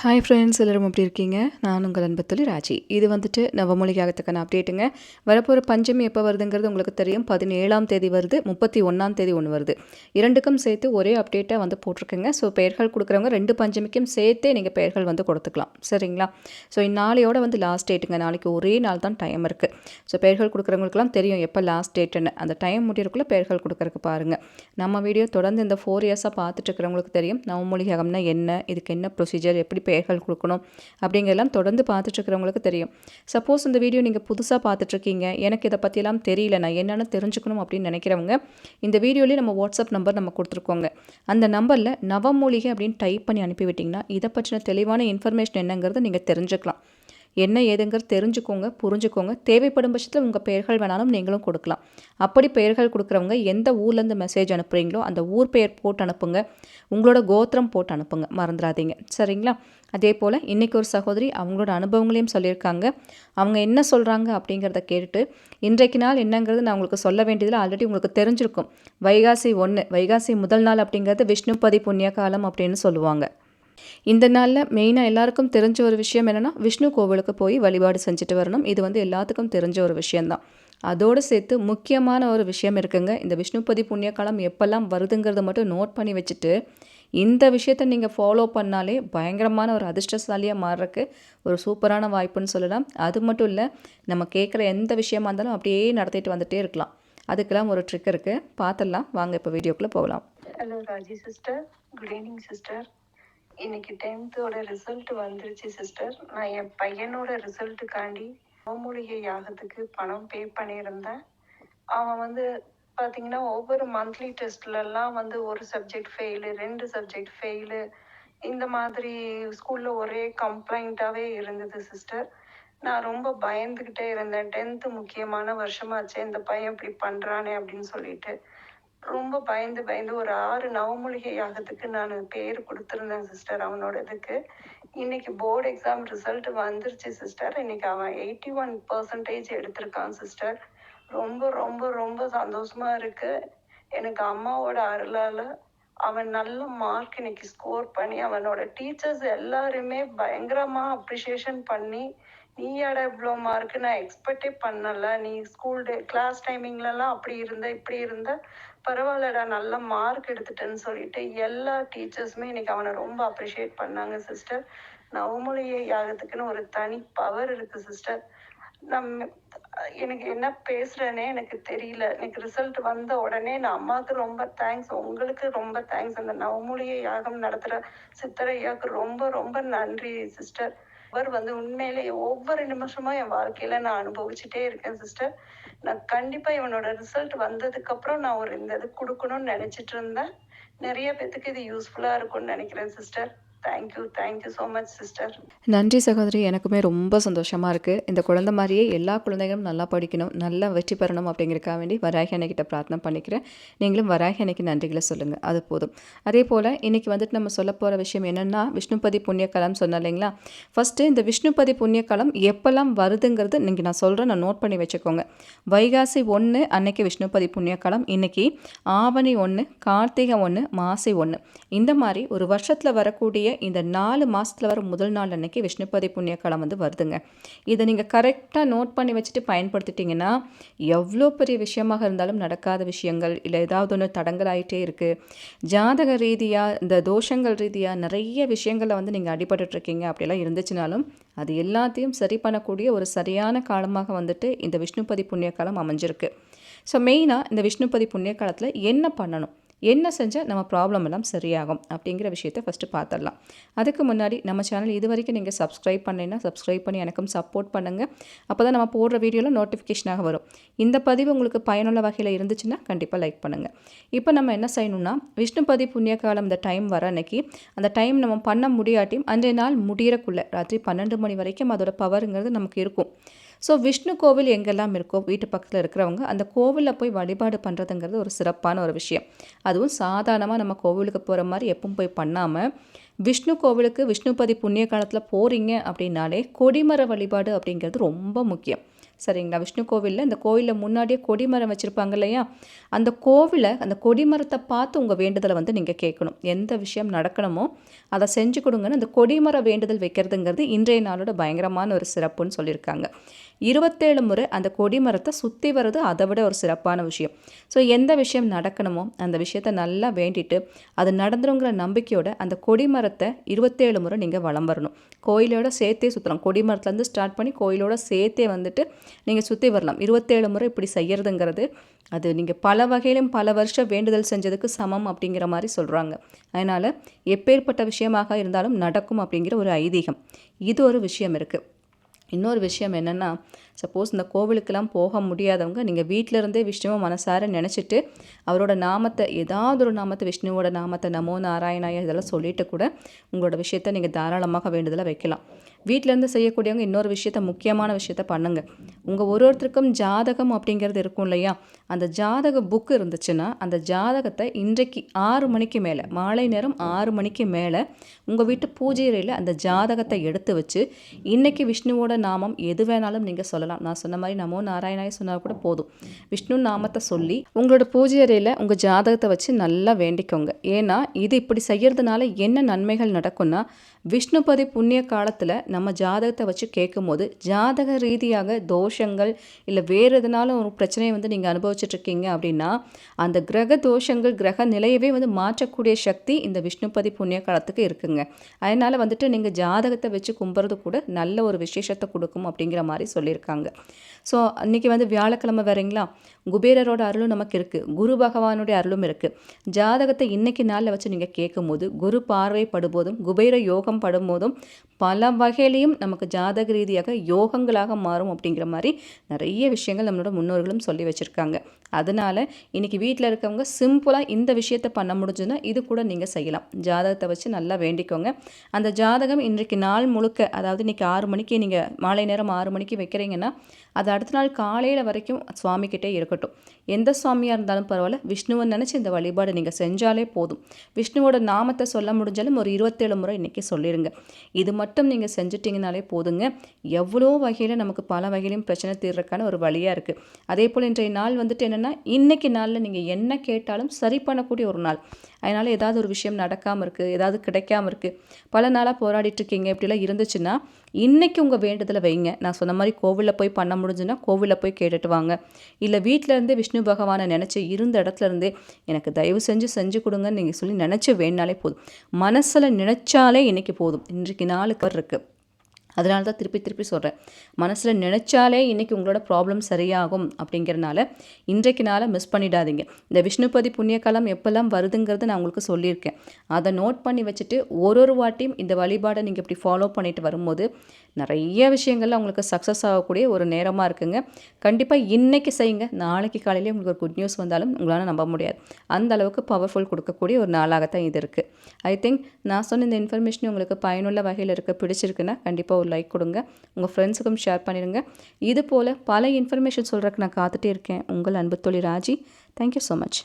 Hi friends எல்லோரும் எப்படி இருக்கீங்க? நான் உங்கள் அன்பத்தொழி ராஜி. இது வந்துட்டு நவமொழியாகத்துக்கான அப்டேட்டுங்க வரப்போகிற பஞ்சமி எப்போ வருதுங்கிறது உங்களுக்கு தெரியும். பதினேழாம் தேதி வருது முப்பத்தி ஒன்றாம் தேதி ஒன்று வருது. இரண்டுக்கும் சேர்த்து ஒரே அப்டேட்டாக வந்து போட்டிருக்குங்க. ஸோ பெயர்கள் கொடுக்குறவங்க ரெண்டு பஞ்சமிக்கும் சேர்த்தே நீங்கள் பெயர்கள் வந்து கொடுத்துக்கலாம். சரிங்களா? ஸோ இந்நாளையோட வந்து லாஸ்ட் டேட்டுங்க நாளைக்கு ஒரே நாள் தான் டைம் இருக்குது ஸோ பெயர்கள் கொடுக்குறவங்களுக்குலாம் தெரியும் எப்போ லாஸ்ட் டேட்டுன்னு அந்த டைம் முடியறதுக்குள்ளே பெயர்கள் கொடுக்குறக்கு பாருங்கள் நம்ம வீடியோ தொடர்ந்து இந்த ஃபோர் இயர்ஸாக பார்த்துட்டு இருக்கிறவங்களுக்கு தெரியும். நவமொழியாகம்னா என்ன? இதுக்கு என்ன ப்ரொசீஜர் எப்படி பெயர்கள் கொடுக்கணும் அப்படிங்கிறதெல்லாம் தொடர்ந்து பார்த்துட்ருக்கிறவங்களுக்கு தெரியும். சப்போஸ் இந்த வீடியோ நீங்கள் புதுசாக பார்த்துட்ருக்கீங்க எனக்கு இதை பற்றியெல்லாம் தெரியல நான் என்னென்னு தெரிஞ்சுக்கணும் அப்படின்னு நினைக்கிறவங்க இந்த வீடியோலேயே நம்ம வாட்ஸ்அப் நம்பர் நம்ம கொடுத்துருக்கோங்க. அந்த நம்பரில் நவமூலிகை அப்படின்னு டைப் பண்ணி அனுப்பிவிட்டிங்கன்னா இதை பற்றின தெளிவான இன்ஃபர்மேஷன் என்னங்கிறத நீங்கள் தெரிஞ்சுக்கலாம். என்ன ஏதுங்கிறது தெரிஞ்சுக்கோங்க புரிஞ்சுக்கோங்க. தேவைப்படும் பட்சத்தில் உங்கள் பெயர்கள் வேணாலும் நீங்களும் கொடுக்கலாம். அப்படி பெயர்கள் கொடுக்குறவங்க எந்த ஊர்லேருந்து மெசேஜ் அனுப்புகிறீங்களோ அந்த ஊர் பெயர் போட்டு அனுப்புங்க. உங்களோட கோத்திரம் போட்டு அனுப்புங்க. மறந்துடாதீங்க சரிங்களா? அதே போல் இன்றைக்கி ஒரு சகோதரி அவங்களோட அனுபவங்களையும் சொல்லியிருக்காங்க. அவங்க என்ன சொல்கிறாங்க அப்படிங்கிறத கேட்டுட்டு இன்றைக்கு நாள் என்னங்கிறது நான் உங்களுக்கு சொல்ல வேண்டியதில் ஆல்ரெடி உங்களுக்கு தெரிஞ்சிருக்கும். வைகாசி ஒன்று வைகாசி முதல் நாள் அப்படிங்கிறது விஷ்ணுபதி புண்ணிய காலம் அப்படின்னு சொல்லுவாங்க. இந்த நாளில் மெயினாக எல்லாருக்கும் தெரிஞ்ச ஒரு விஷயம் என்னென்னா விஷ்ணு கோவிலுக்கு போய் வழிபாடு செஞ்சுட்டு வரணும். இது வந்து எல்லாத்துக்கும் தெரிஞ்ச ஒரு விஷயந்தான் அதோடு சேர்த்து முக்கியமான ஒரு விஷயம் இருக்குங்க. இந்த விஷ்ணுபதி புண்ணிய காலம் எப்போல்லாம் வருதுங்கிறத மட்டும் நோட் பண்ணி வச்சுட்டு இந்த விஷயத்த நீங்கள் ஃபாலோ பண்ணாலே பயங்கரமான ஒரு அதிர்ஷ்டசாலியாக மாறுறக்கு ஒரு சூப்பரான வாய்ப்புன்னு சொல்லலாம். அது மட்டும் இல்லை நம்ம கேட்குற எந்த விஷயமா இருந்தாலும் அப்படியே நடத்திட்டு வந்துகிட்டே இருக்கலாம். அதுக்கெல்லாம் ஒரு ட்ரிக் இருக்குது பார்த்துடலாம். வாங்க இப்போ வீடியோக்குள்ளே போகலாம். Hello Raji sister good evening sister இன்னைக்கு டென்த்தோட ரிசல்ட் வந்துருச்சு சிஸ்டர் நான் என் பையனோட ரிசல்ட்டுக்காண்டி மூலிகை யாகத்துக்கு பணம் பே பண்ணியிருந்தேன். அவன் வந்து பார்த்தீங்கன்னா ஒவ்வொரு மந்த்லி டெஸ்ட்லலாம் வந்து ஒரு சப்ஜெக்ட் ஃபெயிலு ரெண்டு சப்ஜெக்ட் ஃபெயிலு இந்த மாதிரி ஸ்கூலில் ஒரே கம்ப்ளைண்ட்டாகவே இருந்தது சிஸ்டர் நான் ரொம்ப பயந்துக்கிட்டே இருந்தேன். டென்த்து முக்கியமான வருஷமாச்சே இந்த பையன் இப்படி பண்ணுறானே அப்படின்னு சொல்லிட்டு. ரொம்ப பயந்து பயந்து ஒரு ஆறு நவமூலிகை யாகத்துக்கு நான் பேர் கொடுத்துருந்தேன் சிஸ்டர் அவனோட இதுக்கு. இன்னைக்கு போர்டு எக்ஸாம் ரிசல்ட் வந்துருச்சு சிஸ்டர் இன்னைக்கு அவன் எயிட்டி ஒன் பர்சன்டேஜ் எடுத்திருக்கான் சிஸ்டர் ரொம்ப ரொம்ப ரொம்ப சந்தோஷமா இருக்கு. எனக்கு அம்மாவோட அருளால அவன் நல்ல மார்க் இன்னைக்கு ஸ்கோர் பண்ணி அவனோட டீச்சர்ஸ் எல்லாருமே பயங்கரமா அப்ரிசியேஷன் பண்ணி நீயாடா இவ்வளோ மார்க் நான் எக்ஸ்பெக்டே பண்ணல. நீ ஸ்கூல் டே கிளாஸ் டைமிங்லலாம் அப்படி இருந்த இப்படி இருந்த. பரவாயில்லடா நல்ல மார்க் எடுத்துட்டேன்னு சொல்லிட்டு எல்லா டீச்சர்ஸுமே இன்னைக்கு அவனை ரொம்ப அப்ரிஷியேட் பண்ணாங்க சிஸ்டர் நவமொழியை யாகத்துக்குன்னு ஒரு தனி பவர் இருக்கு சிஸ்டர் நம்ம எனக்கு என்ன பேசுறேனே எனக்கு தெரியல. எனக்கு ரிசல்ட் வந்த உடனே நான் அம்மாவுக்கு ரொம்ப தேங்க்ஸ் உங்களுக்கு ரொம்ப தேங்க்ஸ் அந்த நவமொழியை யாகம் நடத்துற சித்தரையாவுக்கு ரொம்ப ரொம்ப நன்றி சிஸ்டர் அவர் வந்து உண்மையிலேயே ஒவ்வொரு நிமிஷமும் என் வாழ்க்கையில நான் அனுபவிச்சுட்டே இருக்கேன் சிஸ்டர் நான் கண்டிப்பா இவனோட ரிசல்ட் வந்ததுக்கு அப்புறம் நான் ஒரு இந்த இது கொடுக்கணும்னு நினைச்சிட்டு இருந்தேன். நிறைய பேத்துக்கு இது யூஸ்ஃபுல்லா இருக்கும்னு நினைக்கிறேன் sister thank you thank you so much sister நன்றி சகோதரி எனக்குமே ரொம்ப சந்தோஷமாக இருக்குது இந்த குழந்தை மாதிரியே எல்லா குழந்தைகளும் நல்லா படிக்கணும் நல்லா வெற்றி பெறணும் அப்படிங்கிறக்காக வேண்டி வராகி அன்னைக்கிட்ட பிரார்த்தனை பண்ணிக்கிறேன். நீங்களும் வராகி அன்னைக்கு நன்றிகளை சொல்லுங்கள் அது போதும். அதே போல் இன்றைக்கி வந்துட்டு நம்ம சொல்ல போகிற விஷயம் என்னென்னா விஷ்ணுபதி புண்ணியகாலம் சொன்னோம் இல்லைங்களா? ஃபஸ்ட்டு இந்த விஷ்ணுபதி புண்ணியகாலம் எப்போல்லாம் வருதுங்கிறது நீங்கள் நான் சொல்கிறேன் நான் நோட் பண்ணி வச்சுக்கோங்க. வைகாசி ஒன்று அன்னைக்கு விஷ்ணுபதி புண்ணியகாலம் இன்றைக்கி ஆவணி ஒன்று கார்த்திகை ஒன்று மாசி ஒன்று இந்த மாதிரி ஒரு வருஷத்தில் வரக்கூடிய இந்த நாலு மாதத்தில் வர முதல் நாள் அன்றைக்கி விஷ்ணுபதி புண்ணியகாலம் வந்து வருதுங்க. இதை நீங்கள் கரெக்டாக நோட் பண்ணி வச்சுட்டு பயன்படுத்திட்டிங்கன்னா எவ்வளோ பெரிய விஷயமாக இருந்தாலும் நடக்காத விஷயங்கள் இல்லை ஏதாவது ஒன்று தடங்கலாயிட்டே இருக்குது ஜாதக ரீதியாக இந்த தோஷங்கள் ரீதியாக நிறைய விஷயங்களில் வந்து நீங்கள் அடிபட்டுட்ருக்கீங்க அப்படியெல்லாம் இருந்துச்சுனாலும் அது எல்லாத்தையும் சரி பண்ணக்கூடிய ஒரு சரியான காலமாக வந்துட்டு இந்த விஷ்ணுபதி புண்ணிய காலம் அமைஞ்சிருக்கு ஸோ மெயினாக இந்த விஷ்ணுபதி புண்ணிய காலத்தில் என்ன பண்ணணும்? என்ன செஞ்சால் நம்ம ப்ராப்ளம் எல்லாம் சரியாகும் அப்படிங்கிற விஷயத்தை ஃபஸ்ட்டு பார்த்துடலாம். அதுக்கு முன்னாடி நம்ம சேனல் இது வரைக்கும் நீங்கள் சப்ஸ்கிரைப் பண்ணலைன்னா சப்ஸ்கிரைப் பண்ணி எனக்கும் சப்போர்ட் பண்ணுங்கள் அப்போ தான் நம்ம போடுற வீடியோவில் நோட்டிஃபிகேஷனாக வரும். இந்த பதிவு உங்களுக்கு பயனுள்ள வகையில் இருந்துச்சுன்னா கண்டிப்பாக லைக் பண்ணுங்கள் இப்போ நம்ம என்ன செய்யணும்னா விஷ்ணுபதி புண்ணிய காலம் இந்த டைம் வர அன்னைக்கு அந்த டைம் நம்ம பண்ண முடியாட்டியும் அன்றைய நாள் முடியறக்குள்ளே ராத்திரி பன்னெண்டு மணி வரைக்கும் அதோட பவருங்கிறது நமக்கு இருக்கும். ஸோ விஷ்ணு கோவில் எங்கெல்லாம் இருக்கோ வீட்டு பக்கத்தில் இருக்கிறவங்க அந்த கோவிலில் போய் வழிபாடு பண்ணுறதுங்கிறது ஒரு சிறப்பான ஒரு விஷயம். அதுவும் சாதாரணமாக நம்ம கோவிலுக்கு போகிற மாதிரி எப்பவும் போய் பண்ணாமல் விஷ்ணு கோவிலுக்கு விஷ்ணுபதி புண்ணிய காலத்தில் போகிறீங்க அப்படின்னாலே கொடிமர வழிபாடு அப்படிங்கிறது ரொம்ப முக்கியம். சரிங்களா? விஷ்ணு கோவிலில் இந்த கோவிலில் முன்னாடியே கொடிமரம் வச்சுருப்பாங்க இல்லையா? அந்த கோவிலை அந்த கொடிமரத்தை பார்த்து உங்கள் வேண்டுதலை வந்து நீங்கள் கேட்கணும். எந்த விஷயம் நடக்கணுமோ அதை செஞ்சு கொடுங்கன்னு அந்த கொடிமர வேண்டுதல் வைக்கிறதுங்கிறது இன்றைய நாளோட பயங்கரமான ஒரு சிறப்புன்னு சொல்லியிருக்காங்க. இருபத்தேழு முறை அந்த கொடிமரத்தை சுற்றி வர்றது அதை விட ஒரு சிறப்பான விஷயம். ஸோ எந்த விஷயம் நடக்கணுமோ அந்த விஷயத்தை நல்லா வேண்டிட்டு அது நடந்துருங்கிற நம்பிக்கையோட அந்த கொடிமரத்தை இருபத்தேழு முறை நீங்கள் வளம் வரணும். கோயிலோட சேர்த்தே சுற்றலாம் கொடிமரத்துலேருந்து ஸ்டார்ட் பண்ணி கோயிலோட சேர்த்தே வந்துட்டு நீங்கள் சுற்றி வரலாம். இருபத்தேழு முறை இப்படி செய்கிறதுங்கிறது அது நீங்கள் பல வகையிலும் பல வருஷம் வேண்டுதல் செஞ்சதுக்கு சமம் அப்படிங்கிற மாதிரி சொல்கிறாங்க அதனால் எப்பேற்பட்ட விஷயமாக இருந்தாலும் நடக்கும் அப்படிங்கிற ஒரு ஐதீகம். இது ஒரு விஷயம் இருக்குது இன்னொரு விஷயம் என்னென்னா சப்போஸ் இந்த கோவிலுக்கெல்லாம் போக முடியாதவங்க நீங்கள் வீட்டிலருந்தே விஷ்ணுவை மனசார நினச்சிட்டு அவரோட நாமத்தை ஏதாவது ஒரு நாமத்தை விஷ்ணுவோட நாமத்தை நமோ நாராயணாய இதெல்லாம் சொல்லிட்டு கூட உங்களோட விஷயத்தை நீங்கள் தாராளமாக வேண்டுதலாக வைக்கலாம். வீட்டிலேருந்து செய்யக்கூடியவங்க இன்னொரு விஷயத்த முக்கியமான விஷயத்த பண்ணுங்கள் உங்கள் ஒரு ஒருத்தருக்கும் ஜாதகம் அப்படிங்கிறது இருக்கும் இல்லையா? அந்த ஜாதக புக்கு இருந்துச்சுன்னா அந்த ஜாதகத்தை இன்றைக்கு ஆறு மணிக்கு மேலே மாலை நேரம் ஆறு மணிக்கு மேலே உங்கள் வீட்டு பூஜை அறையில் அந்த ஜாதகத்தை எடுத்து வச்சு இன்றைக்கி விஷ்ணுவோட நாமம் எது வேணாலும் நீங்கள் சொல்லலாம். நான் சொன்ன மாதிரி நமோ நாராயணாய் சொன்னால் கூட போதும். விஷ்ணு நாமத்தை சொல்லி உங்களோட பூஜை அறையில் உங்கள் ஜாதகத்தை வச்சு நல்லா வேண்டிக்கோங்க. ஏன்னா இது இப்படி செய்கிறதுனால என்ன நன்மைகள் நடக்கும்னா விஷ்ணுபதி புண்ணிய காலத்தில் நம்ம ஜாதகத்தை வச்சு கேட்கும்போது ஜாதக ரீதியாக தோஷங்கள் இல்லை வேறு எதனாலும் ஒரு பிரச்சனையை வந்து நீங்கள் அனுபவிச்சுட்ருக்கீங்க அப்படின்னா அந்த கிரக தோஷங்கள் கிரக நிலையவே வந்து மாற்றக்கூடிய சக்தி இந்த விஷ்ணுபதி புண்ணிய காலத்துக்கு இருக்குங்க. அதனால் வந்துட்டு நீங்கள் ஜாதகத்தை வச்சு கும்புறது கூட நல்ல ஒரு விசேஷத்தை கொடுக்கும் அப்படிங்கிற மாதிரி சொல்லியிருக்காங்க. ஸோ அன்றைக்கி வந்து வியாழக்கிழமை வரீங்களா? குபேரரோட அருளும் நமக்கு இருக்குது குரு பகவானுடைய அருளும் இருக்குது ஜாதகத்தை இன்றைக்கி நாளில் வச்சு நீங்கள் கேட்கும்போது குரு பார்வை படும்போதும் குபேர யோகம் படும்போதும் பல வகையிலையும் நமக்கு ஜாதக ரீதியாக யோகங்களாக மாறும் அப்படிங்கிற மாதிரி நிறைய விஷயங்கள் நம்மளோட முன்னோர்களும் சொல்லி வச்சுருக்காங்க. அதனால் இன்றைக்கி வீட்டில் இருக்கவங்க சிம்பிளாக இந்த விஷயத்தை பண்ண முடிஞ்சுன்னா இது கூட நீங்கள் செய்யலாம். ஜாதகத்தை வச்சு நல்லா வேண்டிக்கோங்க. அந்த ஜாதகம் இன்றைக்கு நாள் முழுக்க அதாவது இன்றைக்கி ஆறு மணிக்கு நீங்கள் மாலை நேரம் ஆறு மணிக்கு வைக்கிறீங்கன்னா அது அடுத்த நாள் காலையில் வரைக்கும் சுவாமிக்கிட்டே இருக்கட்டும். எந்த சுவாமியாக இருந்தாலும் பரவாயில்ல விஷ்ணுவை நினச்சி இந்த வழிபாடு நீங்கள் செஞ்சாலே போதும். விஷ்ணுவோட நாமத்தை சொல்ல முடிஞ்சாலும் ஒரு இருபத்தேழு முறை இன்றைக்கி சொல்லிடுங்க இது மட்டும் நீங்கள் செஞ்சுட்டிங்கனாலே போதுங்க. எவ்வளோ வகையில் நமக்கு பல வகையிலும் பிரச்சனை தீர்றதுக்கான ஒரு வழியாக இருக்குது அதே போல் இன்றைய நாள் வந்துட்டு என்னென்னா இன்றைக்கி நாளில் நீங்கள் என்ன கேட்டாலும் சரி பண்ணக்கூடிய ஒரு நாள். அதனால் ஏதாவது ஒரு விஷயம் நடக்காமல் இருக்குது ஏதாவது கிடைக்காம இருக்குது பல நாளாக போராடிட்டு இருக்கீங்க. இப்படிலாம் இருந்துச்சுன்னா இன்றைக்கி உங்கள் வேண்டுதலை வைங்க. நான் சொன்ன மாதிரி கோவிலில் போய் பண்ண முடிஞ்சுன்னா கோவிலில் போய் கேட்டுட்டு வாங்க. இல்லை வீட்டிலேருந்தே விஷ்ணு பகவானை நினச்சி இருந்த இடத்துல இருந்தே எனக்கு தயவு செஞ்சு செஞ்சு கொடுங்கன்னு நீங்கள் சொல்லி நினச்சி வேணாலே போதும். மனசில் நினச்சாலே இன்றைக்கி போதும். இன்றைக்கு நாளுக்கு இருக்குது அதனால தான் திருப்பி திருப்பி சொல்கிறேன் மனசில் நினச்சாலே இன்றைக்கி உங்களோட ப்ராப்ளம் சரியாகும் அப்படிங்கிறனால இன்றைக்கு நாளை மிஸ் பண்ணிடாதீங்க. இந்த விஷ்ணுபதி புண்ணியகாலம் எப்போல்லாம் வருதுங்கிறது நான் உங்களுக்கு சொல்லியிருக்கேன். அதை நோட் பண்ணி வச்சுட்டு ஒரு ஒரு வாட்டியும் இந்த வழிபாடை நீங்கள் இப்படி ஃபாலோ பண்ணிட்டு வரும்போது நிறைய விஷயங்கள்ல உங்களுக்கு சக்ஸஸ் ஆகக்கூடிய ஒரு நேரமாக இருக்குங்க. கண்டிப்பாக இன்றைக்கி செய்யுங்க. நாளைக்கு காலையிலே உங்களுக்கு ஒரு குட் நியூஸ் வந்தாலும் உங்களால் நம்ப முடியாது. அந்த அளவுக்கு பவர்ஃபுல் கொடுக்கக்கூடிய ஒரு நாளாகத்தான் இது இருக்குது ஐ திங்க் நான் சொன்ன இந்த இன்ஃபர்மேஷன் உங்களுக்கு பயனுள்ள வகையில் இருக்க பிடிச்சிருக்குன்னா கண்டிப்பாக ஒரு லைக் கொடுங்க. உங்கள் ஃப்ரெண்ட்ஸுக்கும் ஷேர் பண்ணிடுங்க. இது போல் பல இன்ஃபர்மேஷன் சொல்கிறதுக்கு நான் காத்துட்டே இருக்கேன். உங்கள் அன்பு தொழில் ராஜி. Thank you so much